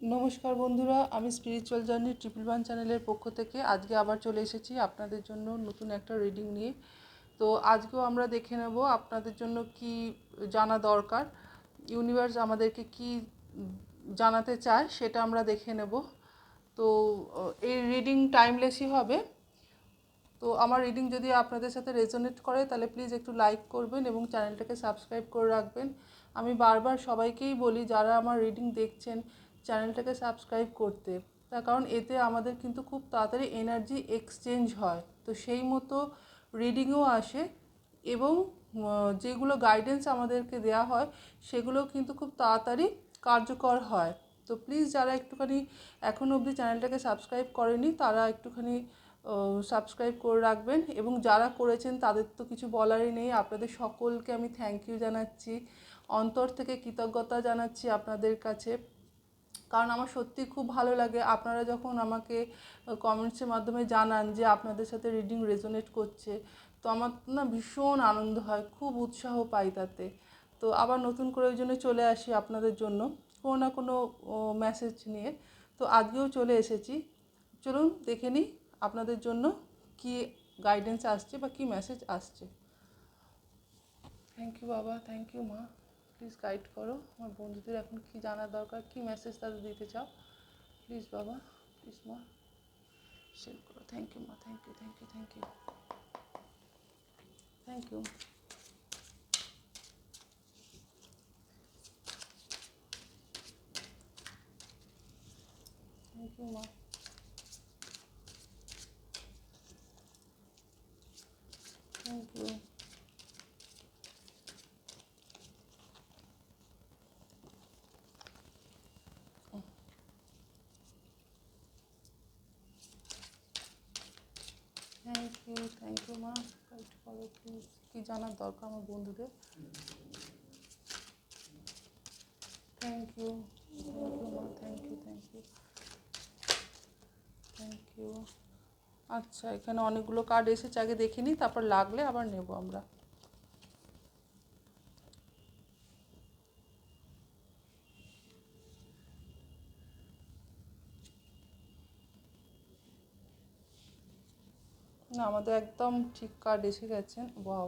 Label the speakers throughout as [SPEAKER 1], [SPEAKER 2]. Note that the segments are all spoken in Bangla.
[SPEAKER 1] নমস্কার বন্ধুরা, আমি স্পিরিচুয়াল জার্নি ট্রিপল ওয়ান চ্যানেলের পক্ষ থেকে আজকে আবার চলে এসেছি আপনাদের জন্য নতুন একটা রিডিং নিয়ে। তো আজকেও আমরা দেখে নেব আপনাদের জন্য কি জানা দরকার ইউনিভার্স আমাদেরকে কি জানাতে চায় সেটা আমরা দেখে নেব। তো এই রিডিং টাইমলেসই হবে। তো আমার রিডিং যদি আপনাদের সাথে রেজোনেট করে, তাহলে প্লিজ একটু লাইক করবেন এবং চ্যানেলটাকে সাবস্ক্রাইব করে রাখবেন। আমি বারবার সবাইকেই বলি, যারা আমার রিডিং দেখছেন চ্যানেলটাকে সাবস্ক্রাইব করতে। তার কারণ এতে আমাদের কিন্তু খুব তাড়াতাড়ি এনার্জি এক্সচেঞ্জ হয়। তো সেই মতো রিডিংও আসে এবং যেগুলো গাইডেন্স আমাদেরকে দেওয়া হয় সেগুলো কিন্তু খুব তাড়াতাড়ি কার্যকর হয়। তো প্লিজ যারা একটুখানি এখনও অবধি চ্যানেলটাকে সাবস্ক্রাইব করেনি, তারা একটুখানি সাবস্ক্রাইব করে রাখবেন এবং যারা করেছেন তাদের তো কিছু বলারই নেই। আপনাদের সকলকে আমি থ্যাংক ইউ জানাচ্ছি। অন্তর থেকে কৃতজ্ঞতা জানাচ্ছি আপনাদের কাছে। কারণ আমার সত্যি খুব ভালো লাগে। আপনারা যখন আমাকে কমেন্টসের মাধ্যমে জানান যে আপনাদের সাথে রিডিং রেজোনেট করছে, তো আমার না ভীষণ আনন্দ হয়, খুব উৎসাহ পাই তাতে। তো আবার নতুন করে ওই জন্য চলে আসি আপনাদের জন্য, কোনো না কোনো মেসেজ নিয়ে। তো আজকেও চলে এসেছি। চলুন দেখে নিই আপনাদের জন্য কি গাইডেন্স আসছে বা কি মেসেজ আসছে। থ্যাংক ইউ বাবা থ্যাংক ইউ মা। প্লিজ গাইড করো। আমার বন্ধুদের এখন কি জানার দরকার, কি মেসেজ তাদের দিতে চাও? প্লিজ বাবা প্লিজ মা। শেয়ার করো। থ্যাংক ইউ মা thank you thank you thank you thank you thank you মা। Thank you thank you thank you মা একটু করো প্লিজ কী জানার দরকার আমার বন্ধুদের? থ্যাংক ইউ থ্যাংক ইউ মা thank you thank you thank you আচ্ছা এখানে অনেকগুলো কার্ড এসেছে, আগে দেখিনি, তারপর লাগলে আবার নেব আমরা। না, আমাদের একদম ঠিক কার্ড এসে গেছেন ওয়াও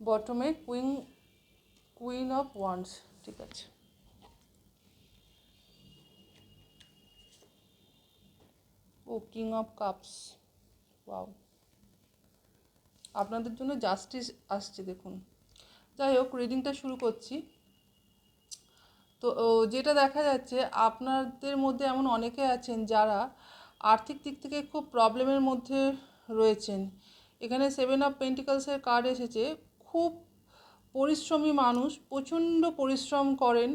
[SPEAKER 1] বটমে কুইন কুইন অফ ওয়ান্স ঠিক আছে। ও কিং অফ কাপস ওয়াও আপনাদের জন্য জাস্টিস আসছে, দেখুন। যাই হোক রিডিংটা শুরু করছি। তো যেটা দেখা যাচ্ছে, আপনাদের মধ্যে এমন অনেকে আছেন যারা আর্থিক দিক থেকে খুব প্রবলেমের মধ্যে রয়েছেন। এখানে সেভেন অফ পেন্টিকালসের কার্ড এসেছে। খুব পরিশ্রমী মানুষ, প্রচণ্ড পরিশ্রম করেন।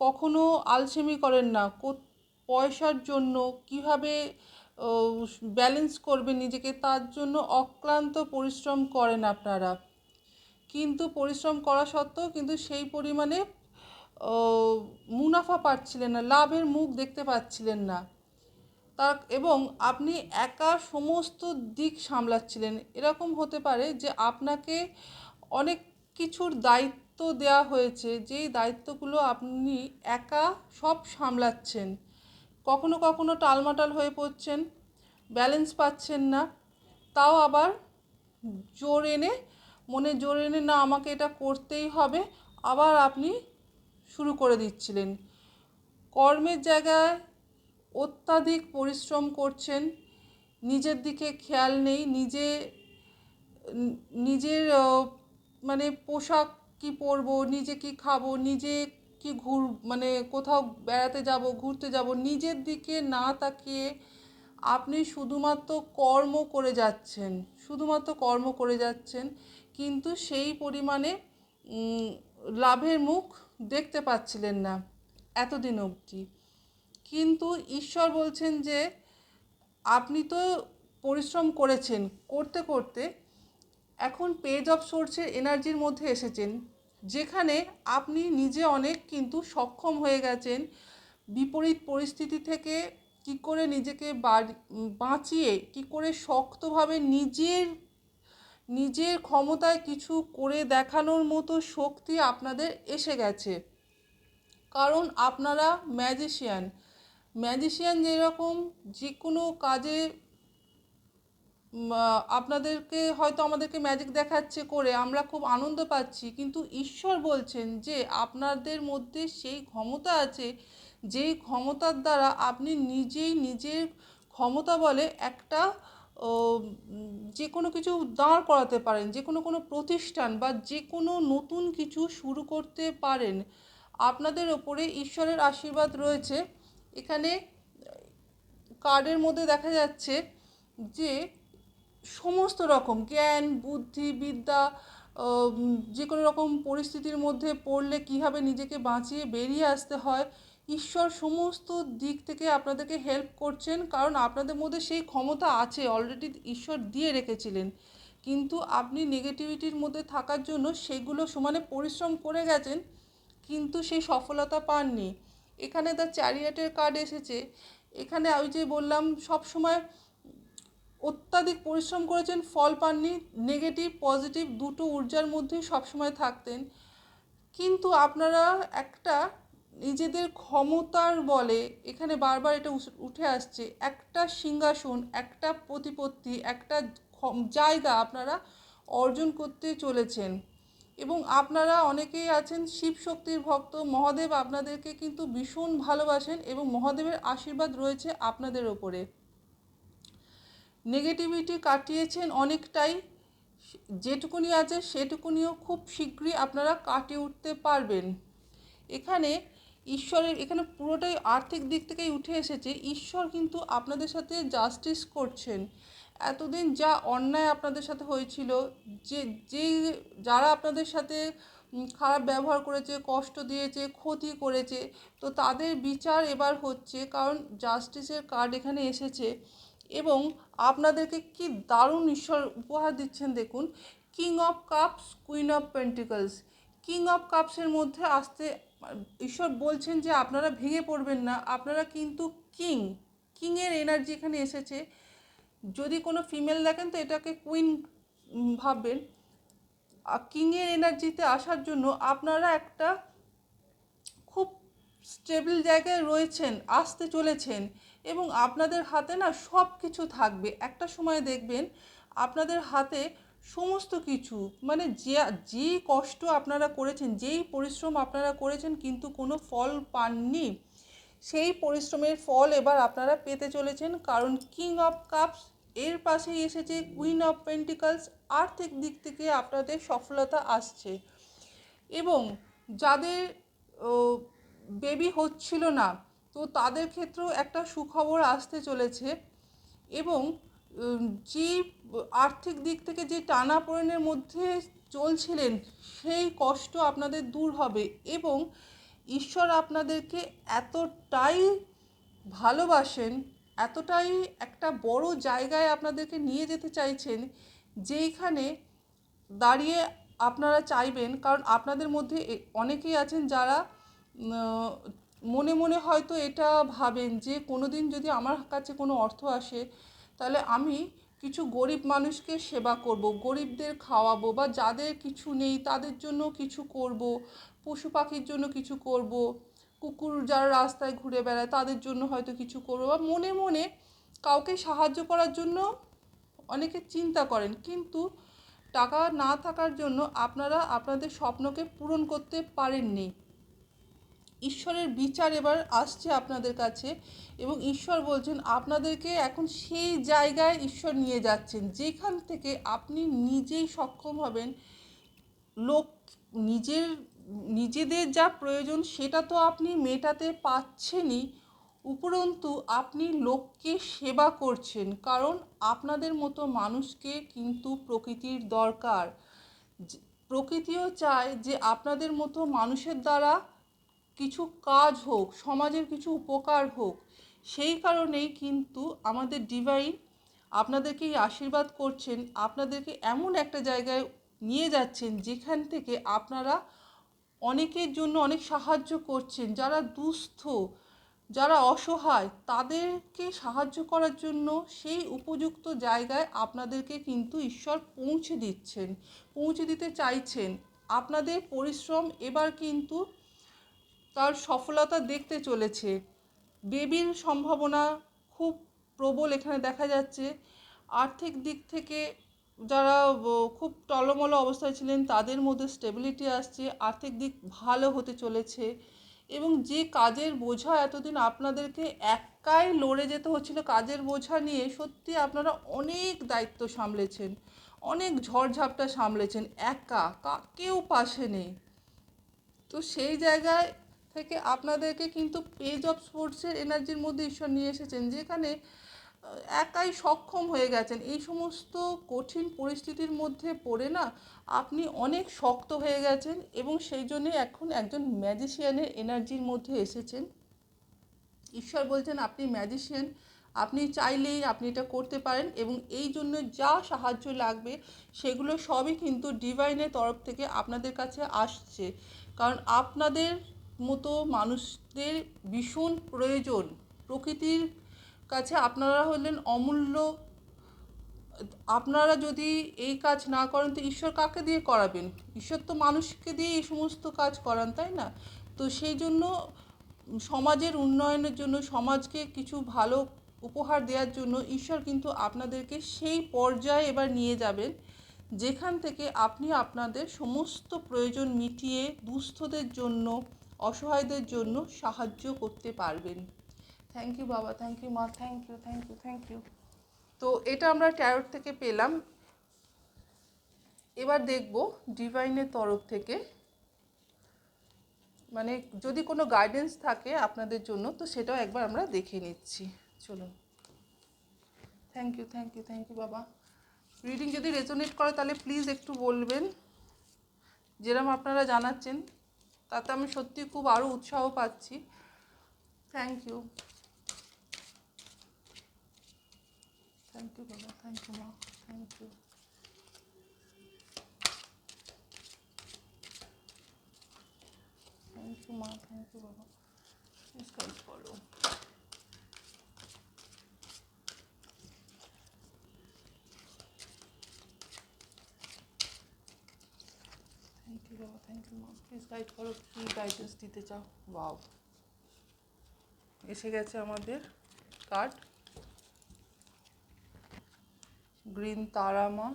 [SPEAKER 1] কখনো আলসেমি করেন না। পয়সার জন্য কীভাবে ব্যালেন্স করবে নিজেকে, তার জন্য অক্লান্ত পরিশ্রম করেন আপনারা। কিন্তু পরিশ্রম করা সত্ত্বেও কিন্তু সেই পরিমাণে মুনাফা পাচ্ছিলেন না, লাভের মুখ দেখতে পাচ্ছিলেন না। তার এবং আপনি একা সমস্ত দিক সামলাচ্ছিলেন। এরকম হতে পারে যে আপনাকে অনেক কিছুর দায়িত্ব দেওয়া হয়েছে, যেই দায়িত্বগুলো আপনি একা সব সামলাচ্ছেন। কখনো কখনো টালমাটাল হয়ে পড়ছেন, ব্যালেন্স পাচ্ছেন না। তাও আবার জোর এনে, মনে জোর এনে, না, আমাকে এটা করতেই হবে। আবার আপনি শুরু করে দিচ্ছিলেন। কর্মের জায়গায় অত্যাধিক পরিশ্রম করছেন, নিজের দিকে খেয়াল নেই, নিজে, নিজের মানে পোশাক কী পরবো, নিজে কী খাব, নিজে কি ঘুর মানে কোথাও বেড়াতে যাব, ঘুরতে যাব, নিজের দিকে না তাকিয়ে আপনি শুধুমাত্র কর্ম করে যাচ্ছেন, শুধুমাত্র কর্ম করে যাচ্ছেন, কিন্তু সেই পরিমাণে লাভের মুখ দেখতে পাচ্ছিলেন না এতদিন অবধি। কিন্তু ঈশ্বর বলছেন যে, আপনি তো পরিশ্রম করেছেন, করতে করতে এখন পেজ অফ সোর্সের এনার্জির মধ্যে এসেছেন, যেখানে আপনি নিজে অনেক কিন্তু সক্ষম হয়ে গেছেন, বিপরীত পরিস্থিতি থেকে কি করে নিজেকে বাঁচিয়ে, কি করে শক্তভাবে নিজের নিজের ক্ষমতায় কিছু করে দেখানোর মতো শক্তি আপনাদের এসে গেছে। কারণ আপনারা ম্যাজিশিয়ান ম্যাজিশিয়ান যেরকম যে কোনো কাজে আপনাদেরকে হয়তো আমাদেরকে ম্যাজিক দেখাচ্ছে করে, আমরা খুব আনন্দ পাচ্ছি। কিন্তু ঈশ্বর বলছেন যে, আপনাদের মধ্যে সেই ক্ষমতা আছে, যেই ক্ষমতার দ্বারা আপনি নিজেই নিজের ক্ষমতা বলে একটা যে কোনো কিছু দাঁড় করাতে পারেন যে কোনো কোনো প্রতিষ্ঠান বা যে কোনো নতুন কিছু শুরু করতে পারেন। আপনাদের ওপরে ঈশ্বরের আশীর্বাদ রয়েছে। এখানে কার্ডের মধ্যে দেখা যাচ্ছে যে সমস্ত রকম জ্ঞান, বুদ্ধি, বিদ্যা যে কোনো রকম পরিস্থিতির মধ্যে পড়লে কীভাবে নিজেকে বাঁচিয়ে বেরিয়ে আসতে হয়, ঈশ্বর সমস্ত দিক থেকে আপনাদেরকে হেল্প করছেন, কারণ আপনাদের মধ্যে সেই ক্ষমতা আছে অলরেডি ঈশ্বর দিয়ে রেখেছিলেন। কিন্তু আপনি নেগেটিভিটির মধ্যে থাকার জন্য সেগুলো সমানে পরিশ্রম করে গেছেন, কিন্তু সেই সফলতা পাননি। এখানে দ্য চ্যারিয়েটের কার্ড এসেছে। এখানে ওই যে বললাম, সব সময় অত্যাধিক পরিশ্রম করেছেন, ফল পাননি নেগেটিভ পজিটিভ দুটো ঊর্জার মধ্যেই সবসময় থাকতেন। কিন্তু আপনারা একটা নিজেদের ক্ষমতার বলে এখানে বারবার এটা উঠে আসছে, একটা সিংহাসন, একটা প্রতিপত্তি, একটা জায়গা আপনারা অর্জন করতে চলেছেন। এবং আপনারা অনেকেই আছেন শিব শক্তির ভক্ত, মহাদেব আপনাদেরকে কিন্তু ভীষণ ভালোবাসেন এবং মহাদেবের আশীর্বাদ রয়েছে আপনাদের ওপরে। নেগেটিভিটি কাটিয়েছেন অনেকটাই, যেটুকুনি আছে সেটুকুনিও খুব শীঘ্রই আপনারা কাটিয়ে উঠতে পারবেন। এখানে ঈশ্বরের, এখানে পুরোটাই আর্থিক দিক থেকেই উঠে এসেছে। ঈশ্বর কিন্তু আপনাদের সাথে জাস্টিস করছেন। এতদিন যা অন্যায় আপনাদের সাথে হয়েছিল, যে যে যারা আপনাদের সাথে খারাপ ব্যবহার করেছে, কষ্ট দিয়েছে, ক্ষতি করেছে, তো তাদের বিচার এবার হচ্ছে, কারণ জাস্টিসের কার্ড এখানে এসেছে এবং আপনাদেরকে কি দারুণ ঈশ্বর উপহার দিচ্ছেন দেখুন king of cups queen of pentacles king of কাপসের মধ্যে আসতে, ঈশ্বর বলছেন যে আপনারা ভেঙে পড়বেন না, আপনারা কিন্তু কিং কিংয়ের এনার্জি এখানে এসেছে। যদি কোনো ফিমেল দেখেন তো এটাকে কুইন ভাববেন। কিংয়ের এনার্জিতে আসার জন্য আপনারা একটা খুব স্টেবল জায়গায় রয়েছেন, আসতে চলেছেন এবং আপনাদের হাতে না সব কিছু থাকবে। একটা সময় দেখবেন আপনাদের হাতে সমস্ত কিছু মানে যে যে কষ্ট আপনারা করেছেন, যেই পরিশ্রম আপনারা করেছেন কিন্তু কোনো ফল পাননি। সেই পরিশ্রমের ফল এবার আপনারা পেতে চলেছেন, কারণ কিং অফ কাপস এর পাশেই এসেছে কুইন অফ পেন্টিকালস আর্থিক দিক থেকে আপনাদের সফলতা আসছে। এবং যাদের বেবি হচ্ছিল না, তো তাদের ক্ষেত্রেও একটা সুখবর আসতে চলেছে। এবং যে আর্থিক দিক থেকে যে টানাপোড়েনের মধ্যে চলছিলেন, সেই কষ্ট আপনাদের দূর হবে। এবং ঈশ্বর আপনাদেরকে এতটাই ভালোবাসেন, এতটাই একটা বড় জায়গায় আপনাদেরকে নিয়ে যেতে চাইছেন, যেইখানে দাঁড়িয়ে আপনারা চাইবেন। কারণ আপনাদের মধ্যে অনেকেই আছেন যারা মনে মনে হয়তো এটা ভাবেন যে কোনো দিন যদি আমার কাছে কোনো অর্থ আসে, তাহলে আমি কিছু গরিব মানুষকে সেবা করব, গরিবদের খাওয়াবো বা যাদের কিছু নেই তাদের জন্য কিছু করব, পশু পাখির জন্য কিছু করব, কুকুর যারা রাস্তায় ঘুরে বেড়ায় তাদের জন্য হয়তো কিছু করব বা মনে মনে কাউকে সাহায্য করার জন্য অনেকে চিন্তা করেন। কিন্তু টাকা না থাকার জন্য আপনারা আপনাদের স্বপ্নকে পূরণ করতে পারেননি। ঈশ্বরের বিচার এবার আসছে আপনাদের কাছে এবং ঈশ্বর বলছেন, আপনাদেরকে এখন সেই জায়গায় ঈশ্বর নিয়ে যাচ্ছেন, যেখান থেকে আপনি নিজেই সক্ষম হবেন। লোক নিজের, নিজেদের যা প্রয়োজন সেটা তো আপনি মেটাতে পাচ্ছেনই, উপরন্তু আপনি লোককে সেবা করছেন, কারণ আপনাদের মতো মানুষকে কিন্তু প্রকৃতির দরকার। প্রকৃতিও চায় যে আপনাদের মতো মানুষের দ্বারা কিছু কাজ হোক, সমাজের কিছু উপকার হোক, সেই কারণেই কিন্তু আমাদের ডিভাইন আপনাদেরকেই আশীর্বাদ করছেন, আপনাদেরকে এমন একটা জায়গায় নিয়ে যাচ্ছেন যেখান থেকে আপনারা অনেকের জন্য অনেক সাহায্য করছেন, যারা দুস্থ, যারা অসহায়, তাদেরকে সাহায্য করার জন্য সেই উপযুক্ত জায়গায় আপনাদেরকে কিন্তু ঈশ্বর পৌঁছে দিচ্ছেন, পৌঁছে দিতে চাইছেন। আপনাদের পরিশ্রম এবার কিন্তু তার সফলতা দেখতে চলেছে। বেবির সম্ভাবনা খুব প্রবল এখানে দেখা যাচ্ছে। আর্থিক দিক থেকে যারা খুব টলমলো অবস্থায় ছিলেন, তাদের মধ্যে স্টেবিলিটি আসছে, আর্থিক দিক ভালো হতে চলেছে এবং যে কাজের বোঝা এতদিন আপনাদেরকে একাই লড়ে যেতে হচ্ছিল, কাজের বোঝা নিয়ে সত্যি আপনারা অনেক দায়িত্ব সামলেছেন, অনেক ঝড়ঝাপটা সামলেছেন, একা কেউ পাশে নেই। তো সেই জায়গায় থেকে আপনাদেরকে কিন্তু পেজ অফ স্পোর্টসের এনার্জির মধ্যে ঈশ্বর নিয়ে এসেছেন, যেখানে একাই সক্ষম হয়ে গেছেন। এই সমস্ত কঠিন পরিস্থিতির মধ্যে পড়ে না আপনি অনেক শক্ত হয়ে গেছেন এবং সেই জন্যে এখন একজন ম্যাজিশিয়ানের এনার্জির মধ্যে এসেছেন। ঈশ্বর বলছেন, আপনি ম্যাজিশিয়ান আপনি চাইলেই আপনি এটা করতে পারেন এবং এই জন্য যা সাহায্য লাগবে সেগুলো সবই কিন্তু ডিভাইনের তরফ থেকে আপনাদের কাছে আসছে। কারণ আপনাদের মতো মানুষদের ভীষণ প্রয়োজন। প্রকৃতির কাছে আপনারা হলেন অমূল্য। আপনারা যদি এই কাজ না করেন, তো ঈশ্বর কাকে দিয়ে করাবেন? ঈশ্বর তো মানুষকে দিয়ে এই সমস্ত কাজ করান, তাই না? তো সেই জন্য সমাজের উন্নয়নের জন্য, সমাজকে কিছু ভালো উপহার দেওয়ার জন্য ঈশ্বর কিন্তু আপনাদেরকে সেই পর্যায়ে এবার নিয়ে যাবেন, যেখান থেকে আপনি আপনাদের সমস্ত প্রয়োজন মিটিয়ে দুস্থদের জন্য অসহায়দের জন্য সাহায্য করতে পারবেন। থ্যাংক ইউ বাবা। থ্যাংক ইউ মা। Thank you thank you thank you তো এটা আমরা ট্যারোট থেকে পেলাম। এবার দেখব ডিভাইনের তরফ থেকে। মানে যদি কোনো গাইডেন্স থাকে আপনাদের জন্য, তো সেটাও একবার আমরা দেখে নিচ্ছি। চলুন। Thank you thank you thank you বাবা। রিডিং যদি রেজোনেট করে, তাহলে প্লিজ একটু বলবেন। যেরকম আপনারা জানাচ্ছেন তাতে আমি সত্যি খুব আরও উৎসাহ পাচ্ছি। থ্যাংক ইউ থ্যাংক ইউ বাবা থ্যাংক ইউ মা থ্যাংক ইউ থ্যাংক ইউ মা থ্যাংক ইউ বাবা প্লিজ করো থ্যাংক ইউ বাবা থ্যাংক ইউ মা প্লিজ গাইড করো, কী গাইডেন্স দিতে চাও? বাও এসে গেছে আমাদের কার্ড গ্রিন তারা মা।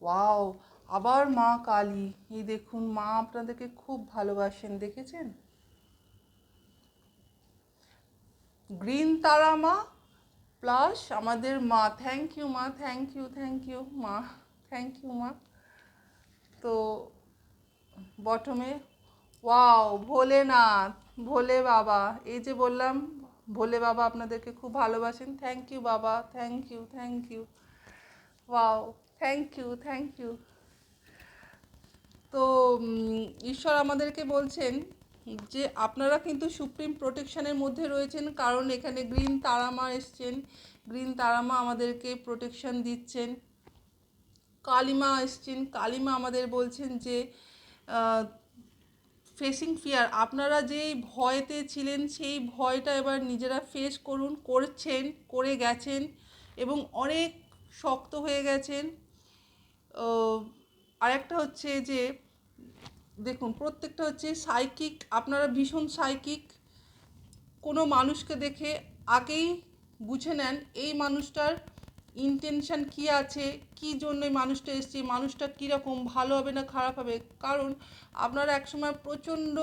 [SPEAKER 1] ওয়াও আবার মা কালী। এই দেখুন, মা আপনাদেরকে খুব ভালোবাসেন, দেখেছেন? গ্রিন তারা মা প্লাস আমাদের মা। থ্যাংক ইউ মা থ্যাংক ইউ থ্যাংক ইউ মা। থ্যাংক ইউ মা। তো বটমে, ওয়াও, ভোলেনাথ, ভোলে বাবা। এই যে বললাম, ভোলে বাবা আপনাদেরকে খুব ভালোবাসেন। থ্যাংক ইউ বাবা thank you thank you wow thank you thank you তো ঈশ্বর আমাদেরকে বলছেন যে, আপনারা কিন্তু সুপ্রিম প্রোটেকশনের মধ্যে রয়েছেন, কারণ এখানে গ্রিন তারামা এসছেন। গ্রিন তারামা আমাদেরকে প্রোটেকশন দিচ্ছেন। কালিমা এসছেন। কালিমা আমাদের বলছেন যে ফেসিং ফিয়ার আপনারা যে ভয়তে ছিলেন, সেই ভয়টা এবার নিজেরা ফেস করুন, করছেন, করে গেছেন এবং অনেক শক্ত হয়ে গেছেন। আরেকটা হচ্ছে যে, দেখুন, প্রত্যেকটা হচ্ছে সাইকিক আপনারা ভীষণ সাইকিক কোনো মানুষকে দেখে আগেই বুঝে নেন, এই মানুষটার ইন্টেনশন কি আছে? কি জন্য মানুষটা এসছে? মানুষটা কীরকম? ভালো হবে না খারাপ হবে? কারণ আপনারা একসময় প্রচণ্ড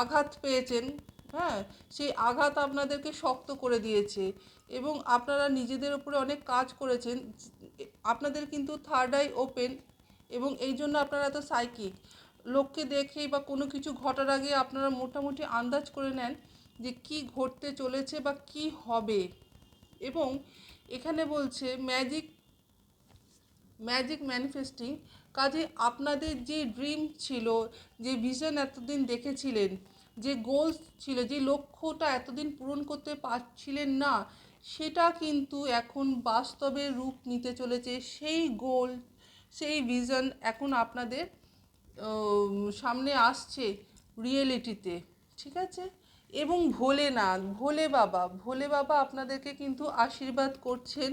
[SPEAKER 1] আঘাত পেয়েছেন। হ্যাঁ? সেই আঘাত আপনাদেরকে শক্ত করে দিয়েছে। এবং আপনারা নিজেদের উপরে অনেক কাজ করেছেন। আপনাদের কিন্তু থার্ড আই ওপেন এবং এই জন্য আপনারা এত সাইকিক লোককে দেখেই বা কোনো কিছু ঘটার আগে আপনারা মোটামুটি আন্দাজ করে নেন যে কি ঘটতে চলেছে বা কি হবে। এবং এখানে বলছে ম্যাজিক ম্যাজিক ম্যানিফেস্টিং কাজে আপনাদের যে ড্রিম ছিল, যে ভিশন এতদিন দেখেছিলেন, যে গোল ছিল, যে লক্ষ্যটা এতদিন পূরণ করতে পারছিলেন না, সেটা কিন্তু এখন বাস্তবে রূপ নিতে চলেছে। সেই গোল সেই ভিশন এখন আপনাদের সামনে আসছে রিয়েলিটিতে ঠিক আছে? এবং ভোলেনাথ, ভোলে বাবা ভোলে বাবা আপনাদেরকে কিন্তু আশীর্বাদ করছেন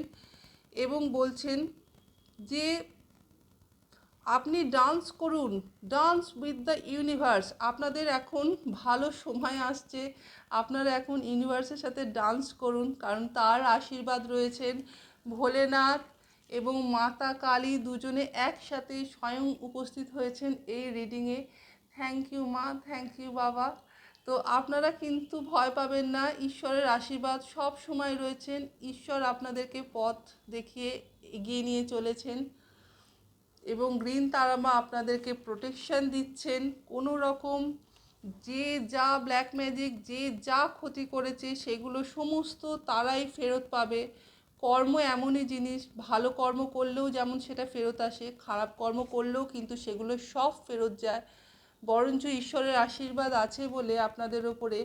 [SPEAKER 1] এবং বলছেন যে আপনি ডান্স করুন ডান্স উইথ দ্য ইউনিভার্স আপনাদের এখন ভালো সময় আসছে, আপনারা এখন ইউনিভার্সের সাথে ডান্স করুন, কারণ তার আশীর্বাদ রয়েছেন ভোলেনাথ এবং মাতা কালী দুজনে একসাথে স্বয়ং উপস্থিত হয়েছেন এই রিডিংয়ে থ্যাংক ইউ মা। থ্যাংক ইউ বাবা। তো আপনারা কিন্তু ভয় পাবেন না, ঈশ্বরের আশীর্বাদ সব সময় রয়েছেন। ঈশ্বর আপনাদেরকে পথ দেখিয়ে এগিয়ে নিয়ে চলেছেন এবং গ্রিন তারামা আপনাদেরকে প্রোটেকশন দিচ্ছেন। কোনো রকম যে যা ব্ল্যাক ম্যাজিক যে যা ক্ষতি করেছে, সেগুলো সমস্ত তারাই ফেরত পাবে। কর্ম এমনই জিনিস, ভালো কর্ম করলেও যেমন সেটা ফেরত আসে, খারাপ কর্ম করলেও কিন্তু সেগুলো সব ফেরত যায়। বরঞ্চ ঈশ্বরের আশীর্বাদ আছে বলে আপনাদের ওপরে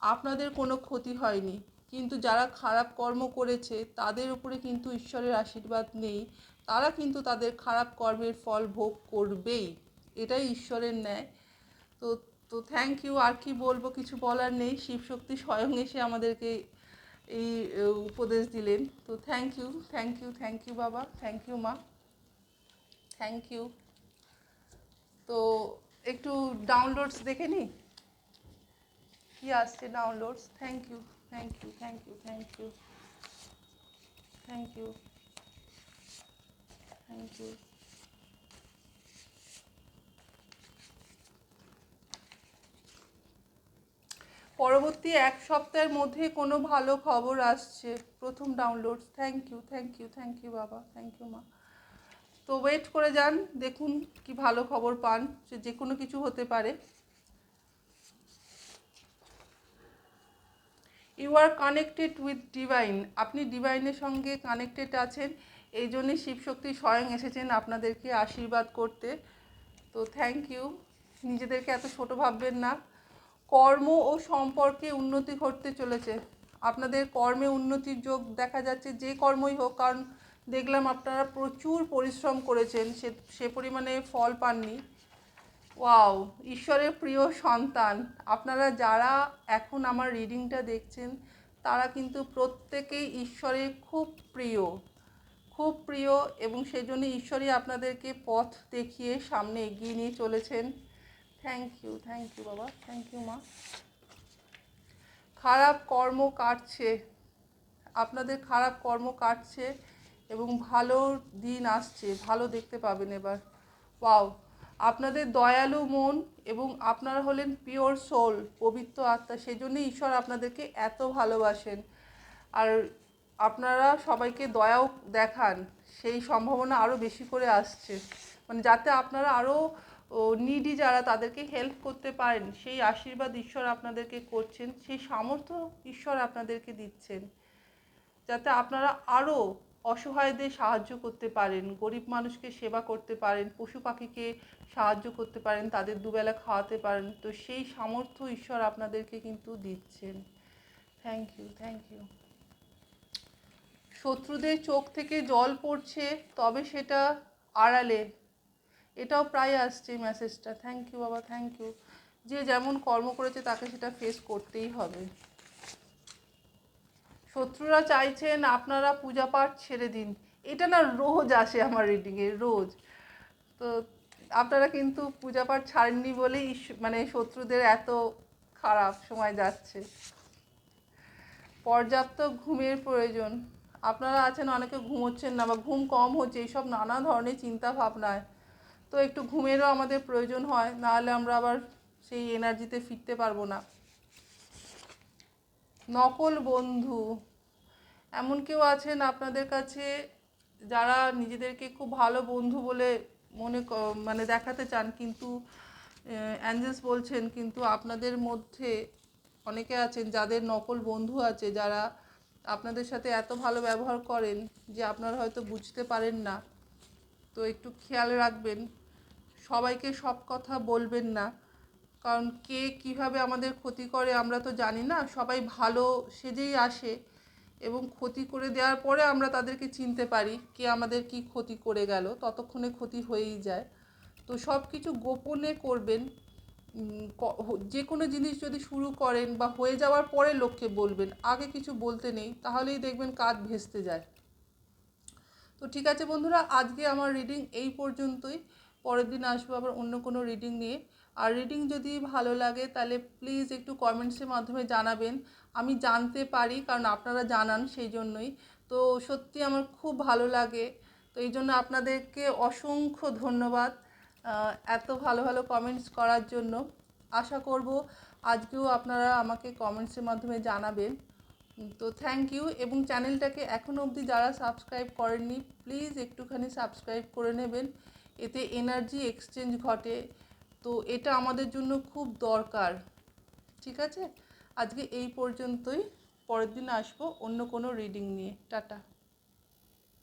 [SPEAKER 1] আপনাদের কোনো ক্ষতি হয়নি। কিন্তু যারা খারাপ কর্ম করেছে, তাদের উপরে কিন্তু ঈশ্বরের আশীর্বাদ নেই। তারা কিন্তু তাদের খারাপ কর্মের ফল ভোগ করবেই। এটাই ঈশ্বরের ন্যায়। তো তো থ্যাংক ইউ আর কি বলব, কিছু বলার নেই। শিবশক্তি স্বয়ং এসে আমাদেরকে এই উপদেশ দিলেন। তো thank you thank you thank you বাবা। থ্যাংক ইউ মা। থ্যাংক ইউ তো একটু ডাউনলোডস দেখে নি? কি আসছে downloads thank you thank you thank you thank you thank you thank you পরবর্তী এক সপ্তাহের মধ্যে কোনো ভালো খবর আসছে? প্রথম download thank you thank you thank you বাবা। থ্যাংক ইউ মা। তো ওয়েট করে যান, দেখুন কি ভালো খবর পান সে যে কোনো কিছু হতে পারে। You are connected with divine আপনি ডিভাইনের সঙ্গে কানেক্টেড আছেন, এই জন্যে শিবশক্তি স্বয়ং এসেছেন আপনাদেরকে আশীর্বাদ করতে। তো থ্যাংক ইউ নিজেদেরকে এত ছোট ভাববেন না। কর্ম ও সম্পর্কে উন্নতি ঘটতে চলেছে। আপনাদের কর্মে উন্নতির যোগ দেখা যাচ্ছে, যে কর্মই হোক, কারণ দেখলাম আপনারা প্রচুর পরিশ্রম করেছেন, সে সে পরিমাণে ফল পাননি। ওয়াও, ঈশ্বরের প্রিয় সন্তান। আপনারা যারা এখন আমার রিডিংটা দেখছেন, তারা কিন্তু প্রত্যেকেই ঈশ্বরের খুব প্রিয়। খুব প্রিয় এবং সেই জন্য ঈশ্বরই আপনাদেরকে পথ দেখিয়ে সামনে এগিয়ে নিয়ে চলেছেন। থ্যাংক ইউ থ্যাংক ইউ বাবা। থ্যাংক ইউ মা। খারাপ কর্ম কাটছে। আপনাদের খারাপ কর্ম কাটছে। এবং ভালো দিন আসছে, ভালো দেখতে পাবেন এবার। ওয়াও, আপনাদের দয়ালু মন এবং আপনারা হলেন পিওর সোল পবিত্র আত্মা সেই জন্যই ঈশ্বর আপনাদেরকে এত ভালোবাসেন। আর আপনারা সবাইকে দয়াও দেখান, সেই সম্ভাবনা আরও বেশি করে আসছে। মানে যাতে আপনারা আরও নিডি যারা তাদেরকে হেল্প করতে পারেন, সেই আশীর্বাদ ঈশ্বর আপনাদেরকে করছেন, সেই সামর্থ্য ঈশ্বর আপনাদেরকে দিচ্ছেন। যাতে আপনারা আরও অসহায়দের সাহায্য করতে পারেন, গরিব মানুষকে সেবা করতে পারেন, পশু পাখিকে সাহায্য করতে পারেন, তাদের দুবেলা খাওয়াতে পারেন। তো সেই সামর্থ্য ঈশ্বর আপনাদেরকে কিন্তু দিচ্ছেন। থ্যাংক ইউ থ্যাংক ইউ শত্রুদের চোখ থেকে জল পড়ছে, তবে সেটা আড়ালে। এটাও প্রায় আসছে মেসেজটা থ্যাংক ইউ বাবা থ্যাংক ইউ যে যেমন কর্ম করেছে, তাকে সেটা ফেস করতেই হবে। শত্রুরা চাইছেন আপনারা পূজা পাঠ ছেড়ে দিন। এটা না রোজ আসে আমার রিডিংয়ে রোজ। তো আপনারা কিন্তু পূজা পাঠ ছাড়েননি বলেই মানে শত্রুদের এত খারাপ সময় যাচ্ছে। পর্যাপ্ত ঘুমের প্রয়োজন। আপনারা আছেন, অনেকে ঘুমোচ্ছেন না বা ঘুম কম হচ্ছে, এইসব নানা ধরনের চিন্তা ভাবনায়। তো একটু ঘুমেরও আমাদের প্রয়োজন হয় নাহলে আমরা আবার সেই এনার্জিতে ফিরতে পারব না। নকল বন্ধু। এমন কেউ আছেন আপনাদের কাছে যারা নিজেদেরকে খুব ভালো বন্ধু বলে মনে মানে দেখাতে চান? কিন্তু অ্যাঞ্জেলস বলছেন, কিন্তু আপনাদের মধ্যে অনেকে আছেন যাদের নকল বন্ধু আছে, যারা আপনাদের সাথে এত ভালো ব্যবহার করেন যে আপনারা হয়তো বুঝতে পারেন না। তো একটু খেয়াল রাখবেন, সবাইকে সব কথা বলবেন না। কারণ কে কীভাবে আমাদের ক্ষতি করে আমরা তো জানি না, সবাই ভালো সেজেই আসে। এবং ক্ষতি করে দেওয়ার পরে আমরা তাদেরকে চিনতে পারি কে আমাদের কি ক্ষতি করে গেল, ততক্ষণে ক্ষতি হয়েই যায়। তো সব কিছু গোপনে করবেন যে কোনো জিনিস যদি শুরু করেন বা হয়ে যাওয়ার পরে লোককে বলবেন, আগে কিছু বলতে নেই, তাহলেই দেখবেন কাজ ভেস্তে যায়। তো ঠিক আছে বন্ধুরা, আজকে আমার রিডিং এই পর্যন্তই। পরের দিন আসব আবার অন্য কোনো রিডিং নিয়ে। আর রিডিং যদি ভালো লাগে, তাহলে প্লিজ একটু কমেন্টসের মাধ্যমে জানাবেন। আমি জানতে পারি, কারণ আপনারা জানান সেই জন্যই। তো সত্যি আমার খুব ভালো লাগে। তো এই জন্য আপনাদেরকে অসংখ্য ধন্যবাদ এত ভালো ভালো কমেন্টস করার জন্য। আশা করব আজকেও আপনারা আমাকে কমেন্টসের মাধ্যমে জানাবেন। তো থ্যাংক ইউ এবং চ্যানেলটাকে এখনও অবধি যারা সাবস্ক্রাইব করেননি প্লিজ একটুখানি সাবস্ক্রাইব করে নেবেন। এতে এনার্জি এক্সচেঞ্জ ঘটে। তো এটা আমাদের জন্য খুব দরকার, ঠিক আছে? আজকে এই পর্যন্তই, পরের দিন আসব অন্য কোনো রিডিং নিয়ে। টাটা।